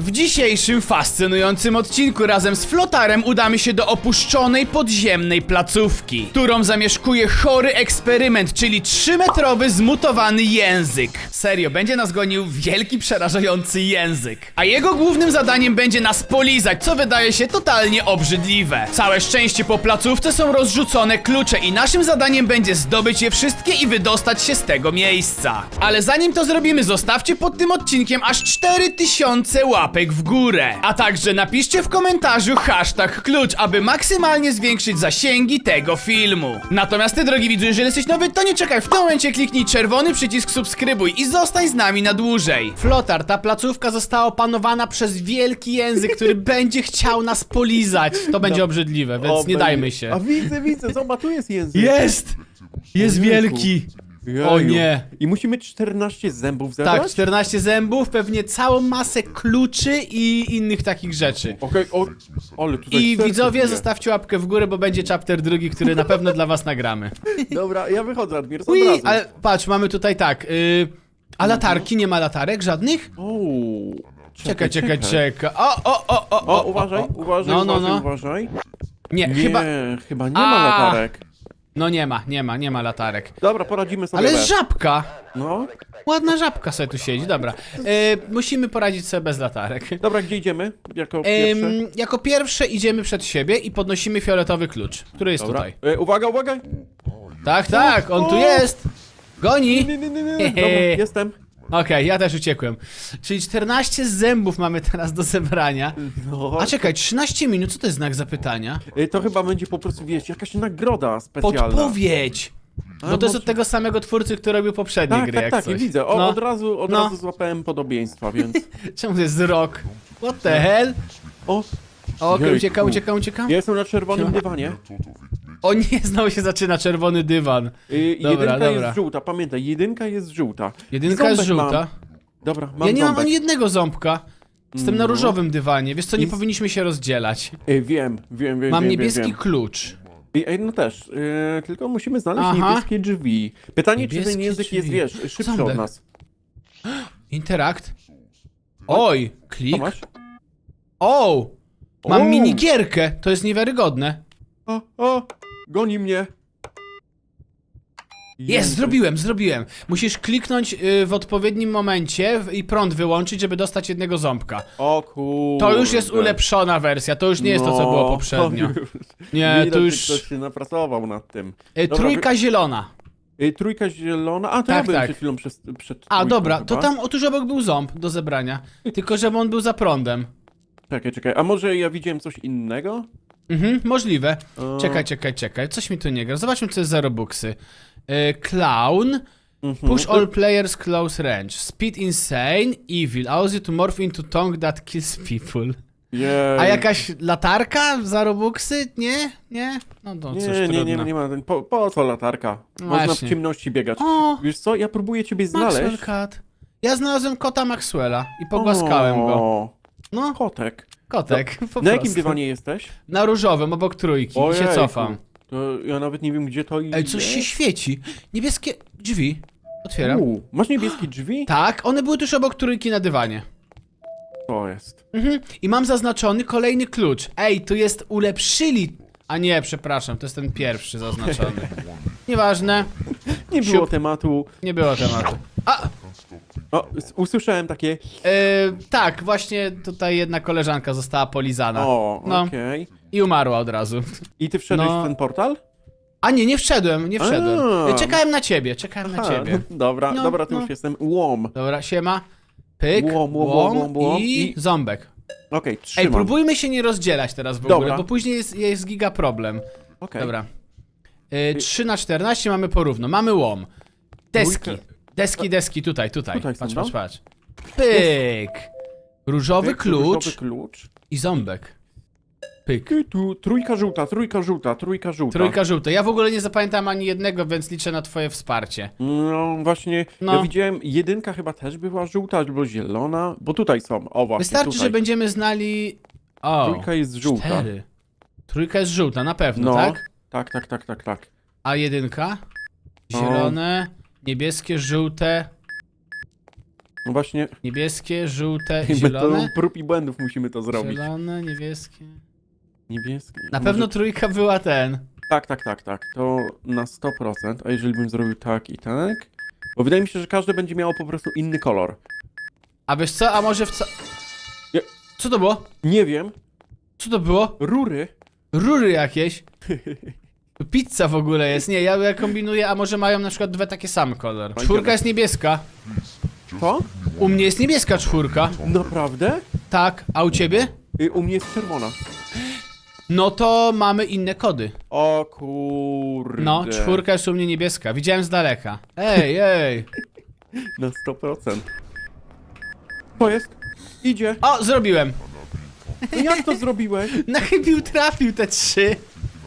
W dzisiejszym fascynującym odcinku razem z Flotarem udamy się do opuszczonej podziemnej placówki, którą zamieszkuje chory eksperyment, czyli 3-metrowy zmutowany język. Serio, będzie nas gonił wielki, przerażający język. A jego głównym zadaniem będzie nas polizać, co wydaje się totalnie obrzydliwe. Całe szczęście po placówce są rozrzucone klucze i naszym zadaniem będzie zdobyć je wszystkie i wydostać się z tego miejsca. Ale zanim to zrobimy, zostawcie pod tym odcinkiem aż 4000 łapek w górę. A także napiszcie w komentarzu hashtag klucz, aby maksymalnie zwiększyć zasięgi tego filmu. Natomiast ty, drogi widzu, jeżeli jesteś nowy, to nie czekaj, w tym momencie kliknij czerwony przycisk subskrybuj i zostań z nami na dłużej. Flotar, ta placówka została opanowana przez wielki język, który będzie chciał nas polizać. To będzie obrzydliwe, więc nie dajmy się. A widzę, widzę, zobacz, tu jest język. Jest! Jest wielki. Jeju. O nie. I musimy 14 zębów zebrać? Tak, 14 zębów, pewnie całą masę kluczy i innych takich rzeczy. Okej, o, ale tutaj I serce widzowie, bije. zostawcie łapkę w górę, bo będzie chapter drugi, który na pewno dla was nagramy. Dobra, ja wychodzę, Admir, od Ui, razu. ale patrz, mamy tutaj tak. Y, a latarki, nie ma latarek żadnych? O, Czekaj, czekaj, czekaj. O, o, o, o, O, uważaj, uważaj, No, no, uważaj, no. uważaj. Nie, Nie, chyba. chyba nie A. ma latarek. No nie ma, nie ma, nie ma latarek. Dobra, poradzimy sobie Ale bez. żabka! No, Ładna żabka sobie tu siedzi, dobra. Y, musimy poradzić sobie bez latarek. dobra, gdzie idziemy? Jako pierwsze? Ym, jako pierwsze idziemy przed siebie i podnosimy fioletowy klucz, który jest Dobra. tutaj. E, uwaga, uwaga! Tak, tak, on tu jest! Goni! Nie, nie, nie, nie. Dobra, jestem. Okej, ja też uciekłem. Czyli 14 zębów mamy teraz do zebrania. No. A czekaj, 13 minut, co to jest znak zapytania? E, To chyba będzie po prostu, wiesz, jakaś nagroda specjalna. Podpowiedź! Bo to jest od tego samego twórcy, który robił poprzednie Tak, gry, tak, jak tak, coś. i widzę. O, No. od razu, od No. razu złapałem podobieństwa, więc... Czemu to jest rok? What the hell? O, Okej, Jejku. uciekam, uciekam, uciekam. ja jestem na czerwonym dywanie. O nie, znowu się zaczyna czerwony dywan. Y, Dobra, jedynka dobra. jest żółta, pamiętaj, jedynka jest żółta. Jedynka jest Ząbek mam. żółta. Dobra, mam Ja nie mam ząbek. ani jednego ząbka. Jestem na No. różowym dywanie. Wiesz co, nie I- powinniśmy się rozdzielać. Y, wiem, wiem, wiem, Mam wiem, niebieski wiem, wiem. klucz. I, ej, no też, y, tylko musimy znaleźć Aha. niebieskie drzwi. Pytanie, czy Niebieskie ten język jest, drzwi. wiesz, szybszy Ząbek. od nas. Interakt. Oj, klik. O! Mam O! minigierkę, to jest niewiarygodne. O, o, goni mnie. Jest, zrobiłem, zrobiłem. Musisz kliknąć y, w odpowiednim momencie w- i prąd wyłączyć, żeby dostać jednego ząbka. O kurde. To już jest ulepszona wersja, to już nie jest to, co było No, poprzednio. to już- Nie, Widać, to że już... Ktoś się napracował nad tym. Y, Dobra, Trójka zielona. Y, trójka zielona. A, to ja Tak, byłem tak. przed chwilą przez, przed A, trójką dobra, chyba. to tam otóż obok był ząb do zebrania. Tylko, żeby on był za prądem. Czekaj, czekaj. A może ja widziałem coś innego? Mhm, możliwe. O. Czekaj, czekaj, czekaj. Coś mi tu nie gra. Zobaczmy, co jest za robuxy. Y, clown. Mhm. Push all players close range. Speed insane. Evil. Allows you to morph into tongue that kills people. Jej. A jakaś latarka za robuxy? Nie? Nie? No to cóż, Nie, nie, nie, trudno. nie ma. Po, po co latarka? Można Właśnie. w ciemności biegać. O, Wiesz co, ja próbuję ciebie Maxwell znaleźć. Cat. Ja znalazłem kota Maxwella i pogłaskałem go. O, No, Kotek. Kotek, po Na jakim prostu. dywanie jesteś? Na różowym, obok trójki. I się Ojejku. cofam. To ja nawet nie wiem, gdzie to Ej, coś się świeci. Niebieskie drzwi. Otwieram. U, masz niebieskie drzwi? Tak, one były tuż obok trójki na dywanie. To jest. Mhm. I mam zaznaczony kolejny klucz. Ej, tu jest ulepszyli. A nie, przepraszam, to jest ten pierwszy zaznaczony. Nieważne, Nie było Siup. tematu. nie było tematu. A, O, s- usłyszałem takie. yy, tak, właśnie tutaj jedna koleżanka została polizana. O, No. okej. I umarła od razu. I ty wszedłeś No. w ten portal? A nie, nie wszedłem, nie wszedłem. A. Czekałem na ciebie, czekałem na ciebie. Dobra, No, dobra, to no. już jestem łom. Dobra, siema. Pyk, Łom, łom, łom, łom, łom i i- ząbek. Okej, Ej, trzymam. próbujmy się nie rozdzielać teraz w Dobra. ogóle, bo później jest, jest giga problem. Okej. Dobra. Y, 3 na 14 mamy porówno. Mamy łom. Deski. Dwójkę. Deski, deski, tutaj, tutaj. Tutaj są, patrz, no. patrz, patrz. Pyk. Różowy Pyk, klucz Różowy klucz. i ząbek. Pyk. Tu, tu, trójka żółta, trójka żółta, trójka żółta. Trójka żółta. Ja w ogóle nie zapamiętam ani jednego, więc liczę na twoje wsparcie. No właśnie, No. ja widziałem, jedynka chyba też była żółta albo zielona, bo tutaj są, o właśnie Wystarczy, tutaj. że będziemy znali... O, Trójka jest żółta. cztery. Trójka jest żółta, na pewno, No, tak? tak, tak, tak, tak, tak. A jedynka? Zielone, niebieskie, żółte. No właśnie, Niebieskie, żółte, metodą zielone. prób i błędów musimy to zrobić. Zielone, niebieskie. Niebieskie. Na Może- pewno trójka była ten. Tak, tak, tak, tak. To na 100%. A jeżeli bym zrobił tak i tak? Bo wydaje mi się, że każde będzie miało po prostu inny kolor. A wiesz co, a może w co... Nie. Co to było? Nie wiem. Co to było? Rury. Rury jakieś. To Pizza w ogóle jest. Nie, ja, ja kombinuję, a może mają na przykład dwa takie same kolor. Czwórka jest niebieska. Co? U mnie jest niebieska czwórka. Naprawdę? Tak, a u ciebie? Y, U mnie jest czerwona. No to mamy inne kody. O kurde. No, czwórka jest u mnie niebieska. Widziałem z daleka. Ej, ej. Na 100%. To jest? Idzie. O, zrobiłem. No jak to zrobiłeś? Na chybił trafił te trzy.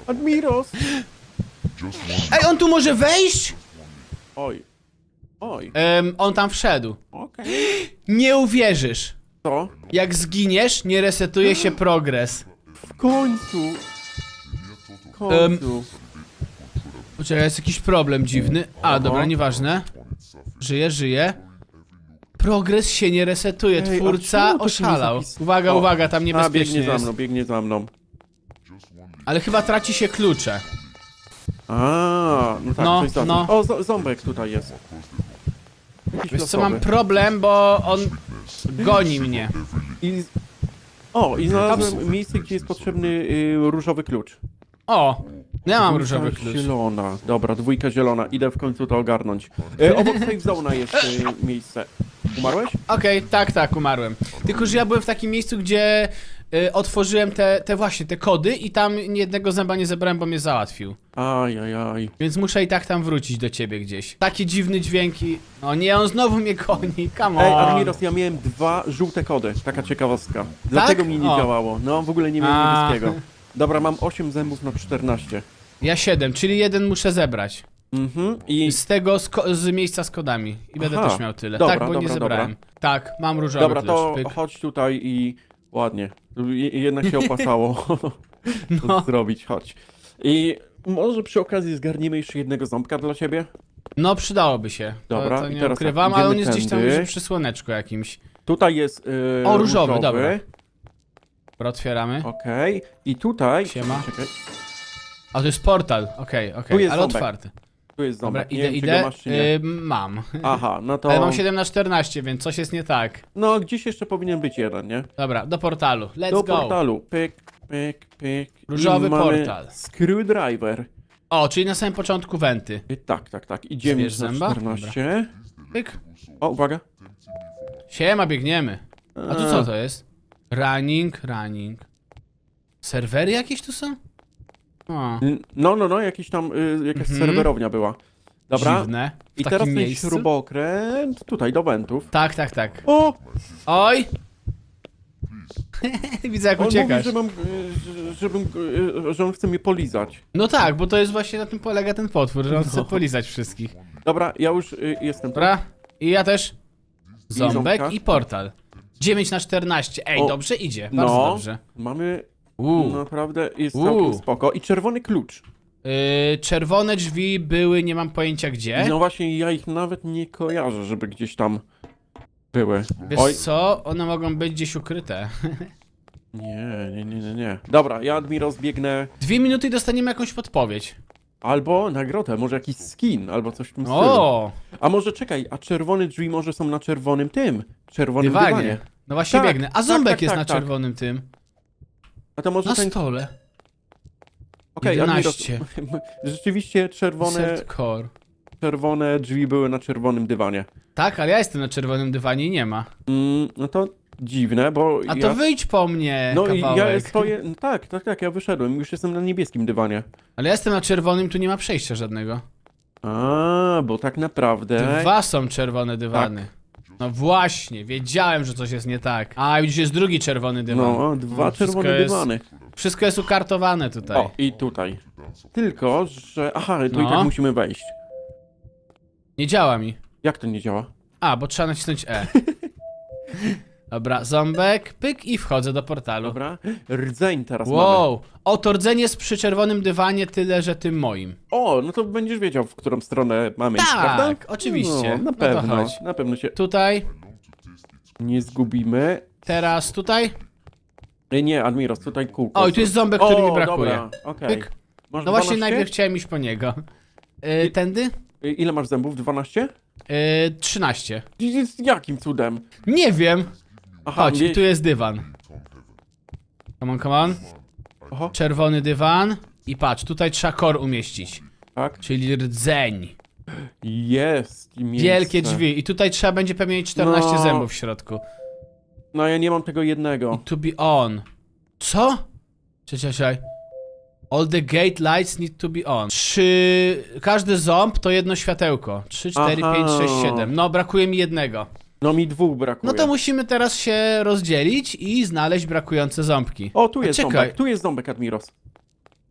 Admiros. Ej, on tu może wejść? Oj. Oj. Em, on tam wszedł. Okej. Nie uwierzysz. Co? Jak zginiesz, nie resetuje się progres. W końcu. W końcu. Poczekaj, jest jakiś problem dziwny. A, dobra, nieważne. Żyje, żyje. Progres się nie resetuje, Ej, a twórca czemu to się nie oszalał. zapis- Uwaga, O, uwaga, tam A, niebezpiecznie biegnie za jest. mną, biegnie za mną. Ale chyba traci się klucze. A, no tak, No, coś za no. O, zo- ząbek tutaj jest. Jakiś Wiesz co, losowy. mam problem, bo on goni mnie. I... O, i znalazłem miejsce, gdzie jest potrzebny y, różowy klucz. O, ja mam Dwójka różowy klucz. zielona. Dobra, dwójka zielona. Idę w końcu to ogarnąć. E, obok safe zone'a jest y, miejsce. Umarłeś? Okej, tak, tak, umarłem. Tylko, że ja byłem w takim miejscu, gdzie y, otworzyłem te, te właśnie, te kody i tam jednego zęba nie zebrałem, bo mnie załatwił. Ajajaj. Więc muszę i tak tam wrócić do ciebie gdzieś. Takie dziwne dźwięki. No nie, on znowu mnie goni, come Ej, on. Admiros, ja miałem dwa żółte kody. Taka ciekawostka. Dlatego mi nie O. działało. No, w ogóle nie miałem A. niebieskiego. Dobra, mam 8 zębów na 14. Ja 7, czyli jeden muszę zebrać. Mhm. I Z tego, z, ko- z miejsca z kodami. I będę Aha. też miał tyle. Dobra, tak, bo nie dobra, zebrałem. Tak, mam różowy Dobra, klucz. to pyk. chodź tutaj i ładnie. Je- Jednak się opłacało No. to zrobić, chodź. I może przy okazji zgarniemy jeszcze jednego ząbka dla ciebie? No, przydałoby się. Dobra, to, to i nie teraz ukrywam, tak, ale on idziemy jest gdzieś tam tędy. przy słoneczku jakimś. Tutaj jest yy, O, różowy, dobra. Dobra, otwieramy. Okej. I tutaj... Siema. Czekaj, A to jest portal. Okej, okej, Tu jest ale ząbek. otwarty. Tu jest Dobra, ząbek. nie idę, wiem, czy idę. go masz, czy nie. Y, mam. Aha, no to... Ale mam 7 na 14, więc coś jest nie tak. No, gdzieś jeszcze powinien być jeden, nie? Dobra, do portalu. Let's Do go. portalu. Pyk, pyk, pyk. Różowy I mamy portal. Screwdriver. O, czyli na samym początku wenty. Y, Tak, tak, tak. Idziemy Zwierz na zęba? 14. Pyk. O, uwaga. Siema, biegniemy. A tu co to jest? Running, running. Serwery jakieś tu są? No, no, no, jakiś tam, y, jakaś Mhm. serwerownia była. Dobra, dziwne. W i takim teraz ten miejscu? śrubokręt tutaj do wentów. Tak, tak, tak. O! Oj! Widzę jak On mówi, uciekasz. że, mam, y, że, żebym, y, że on chce mnie polizać. No tak, bo to jest właśnie na tym polega ten potwór, że on chce No. polizać wszystkich. Dobra, ja już y, jestem. Dobra? I ja też. Ząbek ząbka. i portal. 9 na 14. Ej, O, dobrze idzie. Bardzo No, dobrze. mamy Uuu. naprawdę, jest Uuu. całkiem spoko. I czerwony klucz. Yy, czerwone drzwi były, nie mam pojęcia gdzie. No właśnie, ja ich nawet nie kojarzę, żeby gdzieś tam były. Wiesz Oj, co? One mogą być gdzieś ukryte. nie, nie, nie, nie, nie. Dobra, ja Admiros biegnę Dwie minuty i dostaniemy jakąś podpowiedź. albo nagrodę, może jakiś skin, albo coś w tym stylu. O! A może czekaj, a czerwone drzwi może są na czerwonym tym? Czerwonym Dywanie. dywanie. No właśnie Tak, biegnę. A tak, ząbek tak, jest tak, na tak. czerwonym tym. A to może Na ten... stole. Okej, 11. Admiros, rzeczywiście czerwone, Insert core. czerwone drzwi były na czerwonym dywanie. Tak, ale ja jestem na czerwonym dywanie i nie ma. Mm, no to dziwne, bo A ja... to wyjdź po mnie, No i kawałek. ja stoję... no Tak, tak, tak, ja wyszedłem, już jestem na niebieskim dywanie. Ale ja jestem na czerwonym, tu nie ma przejścia żadnego. A, bo tak naprawdę... Dwa są czerwone dywany. No właśnie, wiedziałem, że coś jest nie tak. A, widzisz, jest drugi czerwony dywan. No, dwa No, wszystko czerwone jest- dywany. Wszystko jest ukartowane tutaj. O, i tutaj. Tylko, że... Aha, tu i No. tak musimy wejść. Nie działa mi. Jak to nie działa? A, bo trzeba nacisnąć E. Dobra, ząbek, pyk i wchodzę do portalu. Dobra, rdzeń teraz mamy. Wow, oto rdzenie jest przy czerwonym dywanie, tyle że tym moim. O, no to będziesz wiedział, w którą stronę mamy iść, Tak, prawda? oczywiście. No, No na to pewno, chodź. na pewno się... Tutaj, Nie zgubimy. Teraz tutaj. Ej, nie, Admiros, tutaj kółko. Oj, tu jest ząbek, który mi brakuje. Dobra, okej. Pyk. Masz No właśnie 12? najpierw chciałem iść po niego. Yy, tędy? Y, Ile masz zębów? 12? Yy, 13. Z jakim cudem? Nie wiem. Aha, Chodź, nie... tu jest dywan. Come on, come on. Aha, Czerwony dywan. I patrz, tutaj trzeba kor umieścić. tak. Czyli rdzeń. Jest i miejsce. Wielkie drzwi. I tutaj trzeba będzie pewnie mieć 14 No. zębów w środku. No ja nie mam tego jednego. To be on. Co? Czekaj, czekaj. All the gate lights need to be on. Trzy... Każdy ząb to jedno światełko. 3, 4, Aha. 5, 6, 7. No, brakuje mi jednego. No mi dwóch brakuje. No to musimy teraz się rozdzielić i znaleźć brakujące ząbki. O, tu A jest czekaj. ząbek, tu jest ząbek, Admiros.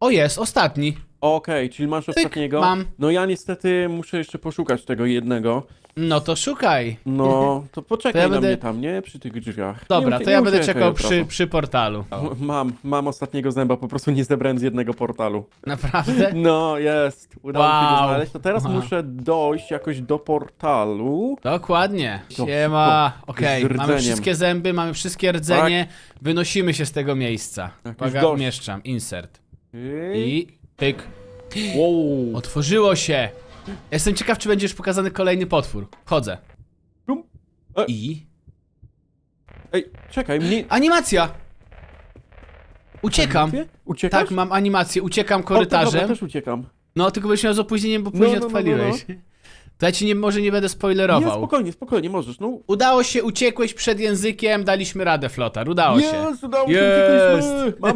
O, jest, ostatni. Okej, czyli masz ostatniego? mam. No ja niestety muszę jeszcze poszukać tego jednego. No to szukaj. No, to poczekaj To ja na będę- mnie tam, nie? Przy tych drzwiach. Dobra, nie, to ja będę czekał przy, przy portalu. Mam, mam ostatniego zęba, po prostu nie zebrałem z jednego portalu. Naprawdę? No, jest. Udało mi się Wow. go znaleźć. To teraz muszę dojść jakoś do portalu. Dokładnie. To Siema. szybko. Okej, Z mamy rdzeniem. wszystkie zęby, mamy wszystkie rdzenie. Wynosimy się z tego miejsca. Tak, Uwaga, już dość. umieszczam. Insert. I... I pyk. Wow. Otworzyło się. Jestem ciekaw, czy będziesz pokazany kolejny potwór. Wchodzę. Bum. E. I... Ej, czekaj, mnie... Animacja! Uciekam. Uciekasz? Tak, mam animację. Uciekam O, to dobra, korytarzem. też uciekam. No, tylko byś miał z opóźnieniem, bo później no, no, no, odpaliłeś. To ja ci nie, może nie będę Nie, spoilerował. spokojnie, spokojnie, możesz, no. Udało się, uciekłeś przed językiem, daliśmy radę, Flotar. Udało się. Jest, udało się, Jest. uciekliśmy. Mamy